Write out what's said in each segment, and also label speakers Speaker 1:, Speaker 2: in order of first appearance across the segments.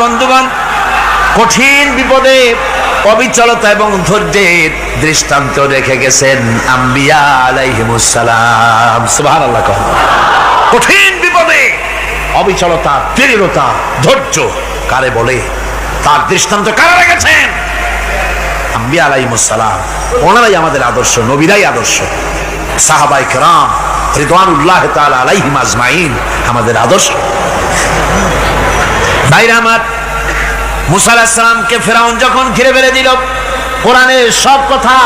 Speaker 1: বন্ধুগণ, কঠিন বিপদে, অবিচলতা এবং ধৈর্যের দৃষ্টান্ত রেখে গেছেন। কঠিন বিপদে, অবিচলতা দৃঢ়তা ধৈর্য, কারে বলে? তার দৃষ্টান্ত কারা রেখেছেন? আম্বিয়া আলাইহিমুসালাম ওনারাই আমাদের আদর্শ, নবীরাই আদর্শ। সাহাবাই কেরাম, রিদওয়ানুল্লাহ তাআলা আলাইহিম আজমাইন, আমাদের আদর্শ। ভাইরা আমার মুসা আলাহিসামকে ফেরাউন যখন ঘিরে ফেলে দিল কোরআনের সব কথা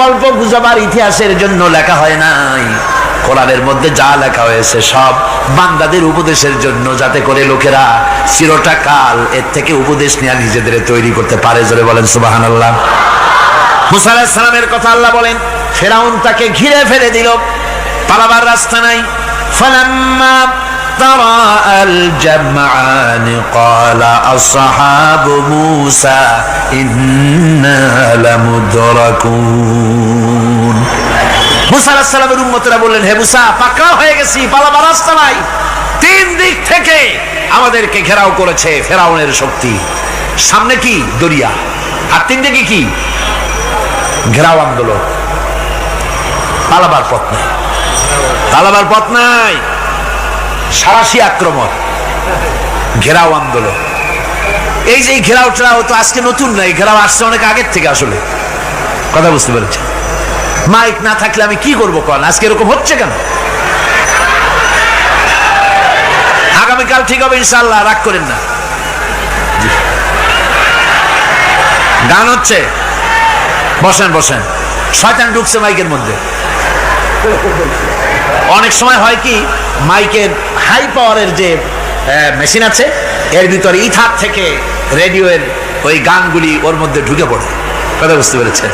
Speaker 1: গল্প গুজবার ইতিহাসের জন্য লেখা হয় নাই। কোরআনের মধ্যে যা লেখা হয়েছে সব বান্দাদের উপদেশের জন্য, যাতে করে লোকেরা চিরটা কাল এর থেকে উপদেশ নেওয়া নিজেদের তৈরি করতে পারে। জোরে বলেন সুবাহান আল্লাহ মুসা আলাহিসামের কথা আল্লাহ বলেন, ফেরাউন তাকে ঘিরে ফেলে দিল, পালাবার রাস্তা নাই। ফালাম্মা تراءى الجمعان قال أصحاب موسى إنا لمدركون মুসা আলাহিস সালামের উম্মতেরা বললেন হে মুসা পাকড়াও হয়ে গেছি পালাবার রাস্তা নাই তিন দিক থেকে আমাদেরকে ঘেরাও করেছে ফেরাউনের শক্তি সামনে কি দরিয়া আর তিন দিকে কি ঘেরাও আন্দোলন পালাবার পথ নাই পালাবার পথ নাই সারাশি আক্রমণ। ঘেরাও আন্দোলন। এই যে এই ঘেরাও টেরাও তো আজকে নতুন নাই ঘেরাও আসছে অনেক আগের থেকে আসলে। কথা বুঝতে পেরেছি মাইক না থাকলে আমি কি করব কন? আজকে এরকম হচ্ছে কেন? আগামীকাল ঠিক হবে ইনশাল্লাহ রাগ করেন না। গান হচ্ছে। বসেন বসেন। শয়তান ঢুকছে মাইকের মধ্যে। অনেক সময় হয় কি মাইকের হাই পাওয়ারের যে মেশিন আছে, এর ভিতরে ইথার থেকে রেডিওয়ের ওই গানগুলি ওর মধ্যে ঢুকে পড়ে। কথা বুঝতে পেরেছে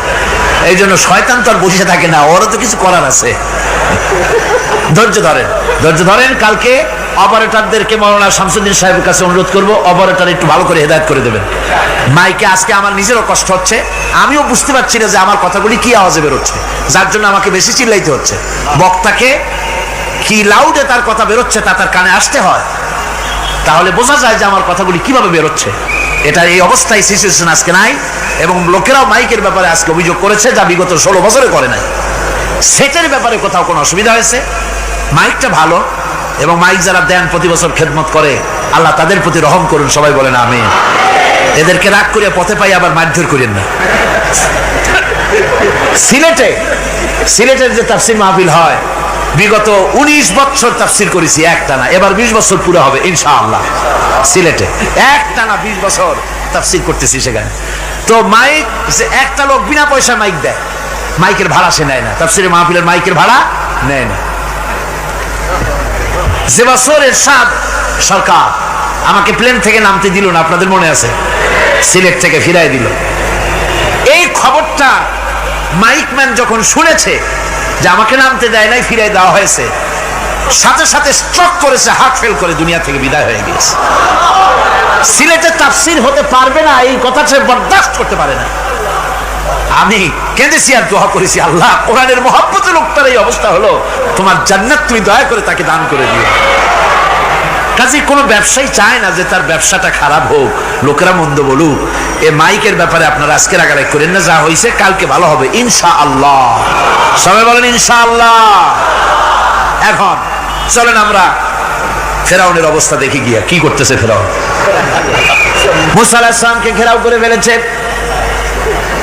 Speaker 1: এই জন্য শয়তান তো আর বসে থাকে না, ওরও তো কিছু করার আছে। ধৈর্য ধরেন ধৈর্য ধরেন, কালকে অপারেটরদেরকে মৌলানা শামসুদ্দিন সাহেবের কাছে অনুরোধ করব, অপারেটর একটু ভালো করে হেদায়ত করে দেবেন। মাইকে আজকে আমার নিজেরও কষ্ট হচ্ছে, আমিও বুঝতে পারছি না যে আমার কথাগুলি কি আওয়াজে বেরোচ্ছে, যার জন্য আমাকে বেশি চিল্লাইতে হচ্ছে। বক্তাকে কি লাউডে তার কথা বেরোচ্ছে তা তার কানে আসতে হয়। তাহলে বোঝা যায় যে আমার কথাগুলি কীভাবে বেরোচ্ছে। এটা এই অবস্থায় সিচুয়েশন আজকে নাই, এবং লোকেরাও মাইকের ব্যাপারে আজকে অভিযোগ করেছে যা বিগত ষোলো বছরে করে নাই। সেটের ব্যাপারে কোথাও কোনো অসুবিধা হয়েছে? মাইকটা ভালো, এবং মাইক যারা দেন প্রতি বছর খেদমত করে, আল্লাহ তাদের প্রতি রহম করুন, সবাই বলেন আমি এদেরকে রাগ করে পথে পাই আবার মারধর করেন না। সিলেটে, সিলেটের যে তাফসির মাহফিল হয় বিগত উনিশ বছর তাফসির করেছি, একটানা। এবার বিশ বছর পুরো হবে, ইনশাআল্লাহ। সিলেটে। একটানা বিশ বছর তাফসির করতেছি সেখানে। তো মাইক একটা লোক বিনা পয়সা মাইক দেয়, মাইকের ভাড়া সে নেয় না। তাফসিরে মাহফিলের মাইকের ভাড়া নেয় না। যে বছর এরশাদ সরকার আমাকে প্লেন থেকে নামতে দিল না, আপনাদের মনে আছে? সিলেট থেকে ফিরাই দিল। এই খবরটা মাইকম্যান যখন শুনেছে যে আমাকে নামতে দেয় নাই ফিরাই দেওয়া হয়েছে। সাথে সাথে স্ট্রক করেছে হার্ট ফেল করে দুনিয়া থেকে বিদায় হয়ে গিয়েছে। সিলেটে তাফসির হতে পারবে না, এই কথা সে বরদাস্ত করতে পারে না। আমি কেঁদেছি আর দোয়া করেছি, আল্লাহ, কোরআনের মহাব্বত লোকটার এই অবস্থা হলো, তোমার জান্নাত তুমি দয়া করে তাকে দান করে দিও। কাজে কোনো ব্যবসায়ী চায় না যে তার ব্যবসাটা খারাপ হোক। লোকেরা মন্দ বলুক। এ মাইকের ব্যাপারে আপনারা আজকে রাগারাগ করেন না, যা হয়েছে কালকে ভালো হবে ইনশা আল্লাহ সবাই বলেন ইনশা আল্লাহ এখন, চলেন আমরা ফেরাউনের অবস্থা দেখি গিয়া, কি করতেছে ফেরাউন? মুসা আলাহিসামকে ঘেরাও করে ফেলেছে।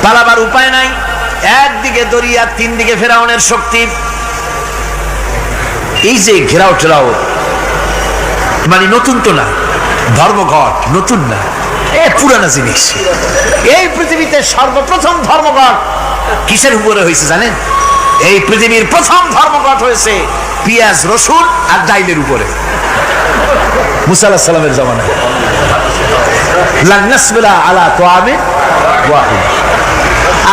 Speaker 1: পালাবার উপায় নাই। একদিকে দরিয়া তিন দিকে ফেরাউনের শক্তি। এই যে ঘেরাও টেরাও মানে নতুন তো না, ধর্মঘট নতুন না, এ পুরানা জিনিস। এই পৃথিবীতে সর্বপ্রথম ধর্মঘট কিসের উপরে হয়েছে জানেন? এই পৃথিবীর প্রথম ধর্মঘট হয়েছে পিয়াজ, রসুন আর ডাইলের উপরে। মুসা আলাহিস সালামের জমানায়। আলা তোয়ামে ওয়াহিদ।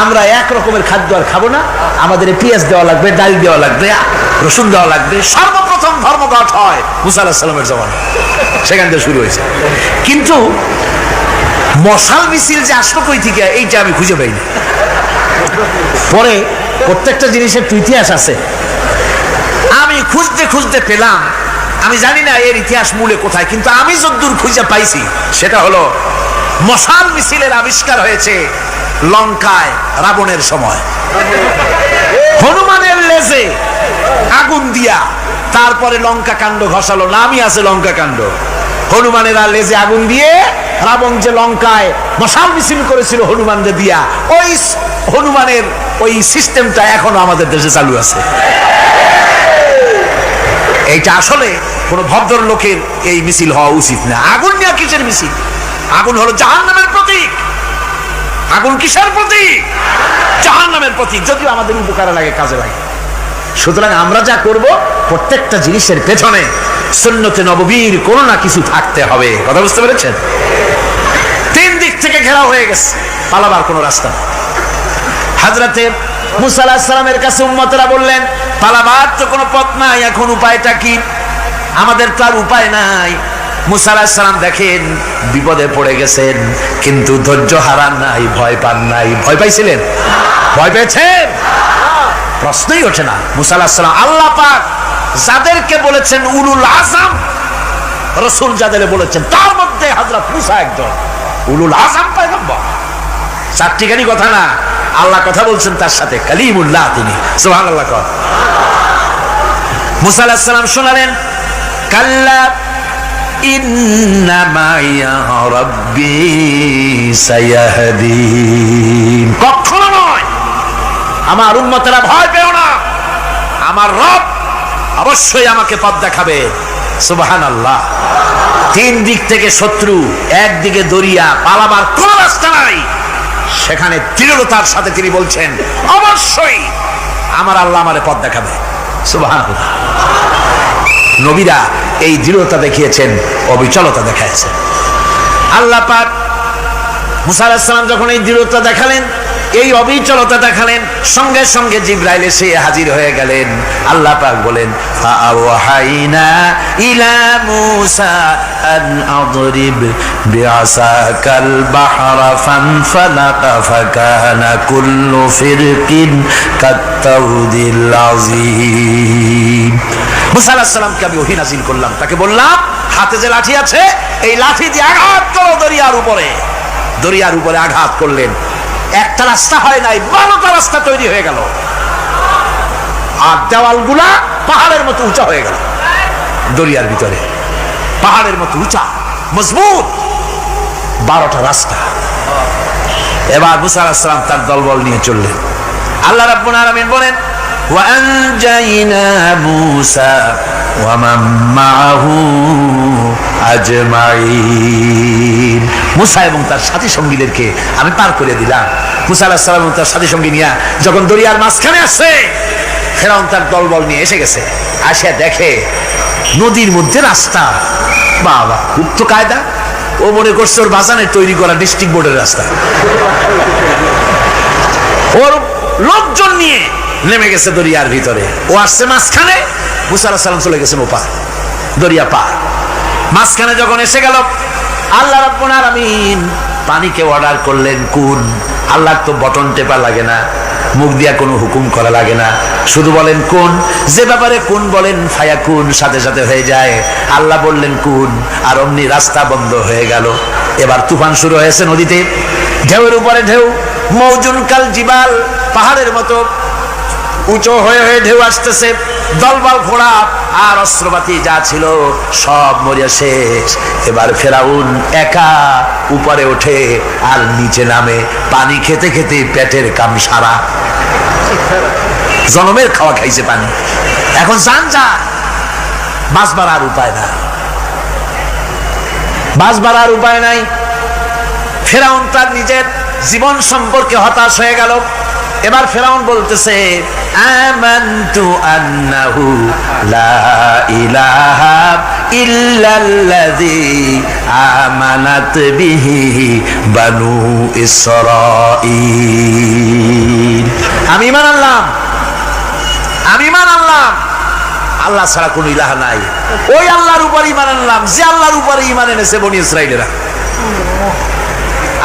Speaker 1: আমরা এক রকমের খাদ্য আর খাব না, আমাদের পেঁয়াজ দেওয়া লাগবে ডাল দেওয়া লাগবে, রসুন দেওয়া লাগবে সর্বপ্রথম ধর্মঘট হয় মুসা আল্লাহ সাল্লামের জমান সেখান থেকে শুরু হয়েছে। কিন্তু মশাল মিছিল যে আসলো কই থেকে, এইটা আমি খুঁজে পাইনি। পরে প্রত্যেকটা জিনিসের তো ইতিহাস আছে। আমি খুঁজতে খুঁজতে পেলাম, আমি জানি না এর ইতিহাস মূলে কোথায়, কিন্তু আমি যদ্দূর খুঁজে পাইছি, সেটা হলো মশাল মিছিলের আবিষ্কার হয়েছে লঙ্কায় রাবণের সময়। হনুমানের লেজে আগুন দিয়া তারপরে লঙ্কা কাণ্ড ঘষালো, নামই আছে লঙ্কা কাণ্ড। হনুমানের লেজে আগুন দিয়ে রাবণ যে লঙ্কায় মশাল মিছিল করেছিল হনুমানদের দিয়া, ওই হনুমানের ওই সিস্টেমটা এখনও আমাদের দেশে চালু আছে। এইটা আসলে কোন ভদ্র লোকের এই মিছিল হওয়া উচিত না। আগুন নিয়ে কিসের মিছিল? আগুন হলো জাহান নামের প্রতীক। আগুন কিসের প্রতীক? জাহান নামের প্রতীক, যদিও আমাদের উপকারে লাগে, কাজে লাগে। সুতরাং আমরা যা করব প্রত্যেকটা জিনিসের পেছনে সুন্নতে নববীর কোনো না কিছু থাকতে হবে। কথা বুঝতে পেরেছেন? তিন দিক থেকে ঘেরাও হয়ে গেছে, পালাবার কোনো রাস্তা। হাজরাতে মুসা আলাহিস সালামের কাছে উম্মতরা বললেন, পালাবার তো কোনো পথ নাই, এখন উপায়টা কি? আমাদের তো আর উপায় নাই। মুসা আলাহিস সালাম দেখেন, বিপদে পড়ে গেছেন, কিন্তু ধৈর্য হারান নাই, ভয় পান নাই। ভয় পাইছিলেন? ভয় পেয়েছেন? প্রশ্নই ওঠে না। মুসা আলাহিস সালাম, আল্লাহ পাক যাদেরকে বলেছেন উলুল আজম, রসুল যাদের বলেছেন, তার মধ্যে হাজরত মুসা একজন। উলুল আজম পায়গম্বর। চারটিখানি কথা না, আল্লাহ কথা বলছেন তার সাথে, কালিমুল্লাহ তিনি সোহান আল্লাহ মুসা আলাহিস সালাম শোনালেন, কাল্লা কখনো নয়, আমার উম্মতেরা ভয় পেও না, আমার রব অবশ্যই আমাকে পথ দেখাবে। সুবাহান আল্লাহ তিন দিক থেকে শত্রু একদিকে দরিয়া, পালাবার কোন রাস্তা নাই। সেখানে দৃঢ়তার সাথে তিনি বলছেন, অবশ্যই আমার আল্লাহ আমারে পথ দেখাবে। সুবহান নবীরা এই দৃঢ়তা দেখিয়েছেন, অবিচলতা দেখাইছেন আল্লাহ পাক মুসা আলাহিস যখন এই দৃঢ়তা দেখালেন এই অবিচলতা দেখালেন। সঙ্গে সঙ্গে জিব্রাইল এসে হাজির হয়ে গেলেন। আল্লাহ পাক বলেন ইলা মূসা আন আদরিব বিআসাকাল বাহরা ফানফালাকা ফাকানা কুল্লু ফিরকিন কাত্তাউদিল আযীম। মুসা আলাহিস সালামকে আমি ওহী নাজিল করলাম। তাকে বললাম, হাতে যে লাঠি আছে, এই লাঠি দিয়ে আঘাত করো দরিয়ার উপরে। দরিয়ার উপরে আঘাত করলেন। একটা রাস্তা হয় নাই, বারোটা রাস্তা তৈরি হয়ে গেল। আর দেওয়ালগুলা পাহাড়ের মতো উঁচা হয়ে গেল, দরিয়ার ভিতরে। পাহাড়ের মতো উঁচা, মজবুত, বারোটা রাস্তা। এবার মুসা আলাহিসাম তার দলবল নিয়ে চললেন। আল্লাহ রাব্বুল আলামিন বলেন وأنجينا موسى ومن معه আজমাইন মুসা এবং তার সাথী সঙ্গীদেরকে আমি পার করে দিলাম মুসা আলাহ সালাম এবং তার সাথী সঙ্গী নিয়ে যখন দরিয়ার মাঝখানে আসছে ফেরাউন তার দলবল নিয়ে এসে গেছে আসিয়া দেখে নদীর মধ্যে রাস্তা বাবা খুব তো কায়দা ও মনে করছে ওর বাজানে তৈরি করা ডিস্ট্রিক্ট বোর্ডের রাস্তা ওর লোকজন নিয়ে নেমে গেছে দরিয়ার ভিতরে। ও আসছে মাঝখানে, মুসা চলে গেছেন ওপার দরিয়া পার। মাঝখানে যখন এসে গেল, আল্লাহ রাব্বুল আলামিন পানিকে অর্ডার করলেন, কোন? আল্লাহ তো বটন টেপা লাগে না, মুখ দিয়া কোনো হুকুম করা লাগে না। শুধু বলেন, কোন? যে ব্যাপারে কোন বলেন ফায়া কোন সাথে সাথে হয়ে যায়। আল্লাহ বললেন, কোন? আর অমনি রাস্তা বন্ধ হয়ে গেল। এবার তুফান শুরু হয়েছে নদীতে। ঢেউয়ের উপরে ঢেউ মৌজুন কাল জিবাল পাহাড়ের মতো উঁচু হয়ে হয়ে ঢেউ আসতেছে, দলবল ঘোড়া আর অস্ত্রপাতি যা ছিল সব মরিয়া শেষ। এবার ফেরাউন একা উপরে ওঠে আর নিচে নামে, পানি খেতে খেতে পেটের কাম সারা জনমের খাওয়া খাইছে পানি। এখন যান যা বাঁচবার আর উপায় নাই। বাঁচবার আর উপায় নাই। ফেরাউন তার নিজের জীবন সম্পর্কে হতাশ হয়ে গেল। এবার ফেরাউন বলতেছে বিহি বানু আমি ঈমান আনলাম। আমি ঈমান আনলাম। আল্লাহ ছাড়া কোনো ইলাহা নাই। ওই আল্লাহর উপর ঈমান আনলাম, যে আল্লাহর উপরে ইমান এনেছে বনি ইসরাইলেরা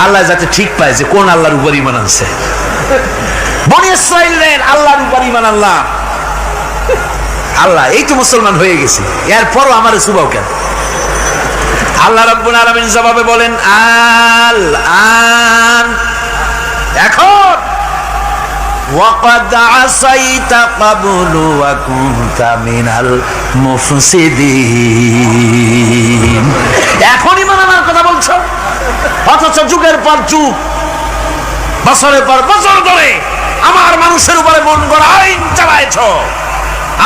Speaker 1: আল্লাহ যাতে ঠিক পায় যে কোন আল্লাহর উপর ইমান আনছে। বনি ইসরাইলের আল্লাহর উপর ইমান আল্লাহ আল্লাহ এই তো মুসলমান হয়ে গেছি এরপরও আমার সুবাও কেন আল্লাহ রাব্বুল আলামিন জবাবে বলেন আল আন এখন وقد عصيت قبل وكنت من المفسدين এখন ইমান আনার কথা বলছো অথচ যুগের পর যুগ বছরের পর বছর ধরে আমার মানুষের উপরে মন গড়া আইন চালাইছ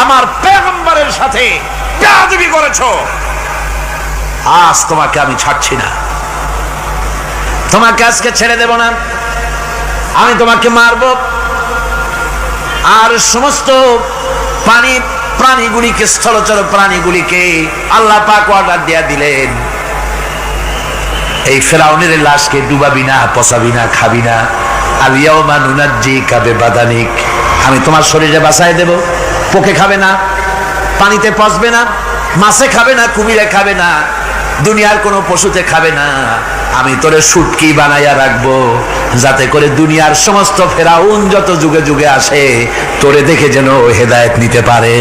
Speaker 1: আমার পেগম্বরের সাথে বেয়াদবি করেছ। আজ তোমাকে আমি ছাড়ছি না। তোমাকে আজকে ছেড়ে দেব না। আমি তোমাকে মারব। আর সমস্ত পানি প্রাণীগুলিকে, স্থলচর প্রাণীগুলিকে আল্লাহ পাক অর্ডার দিয়া দিলেন। এই ফেরাউনের লাশকে ডুবাবি না, পচাবি না, খাবি না। আমি তোমার শরীরে বাসায় দেব, পোকে খাবে না, পানিতে পচবে না, মাছে খাবে না, কুমিরে খাবে না, দুনিয়ার কোনো পশুতে খাবে না। আমি তোরে সুটকি বানাইয়া রাখব, যাতে করে দুনিয়ার সমস্ত ফেরাউন যত যুগে যুগে আসে, তোরে দেখে যেন হেদায়ত নিতে পারে।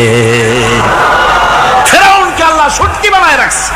Speaker 1: ফেরাউনকে আল্লাহ সুটকি বানায় রাখছে।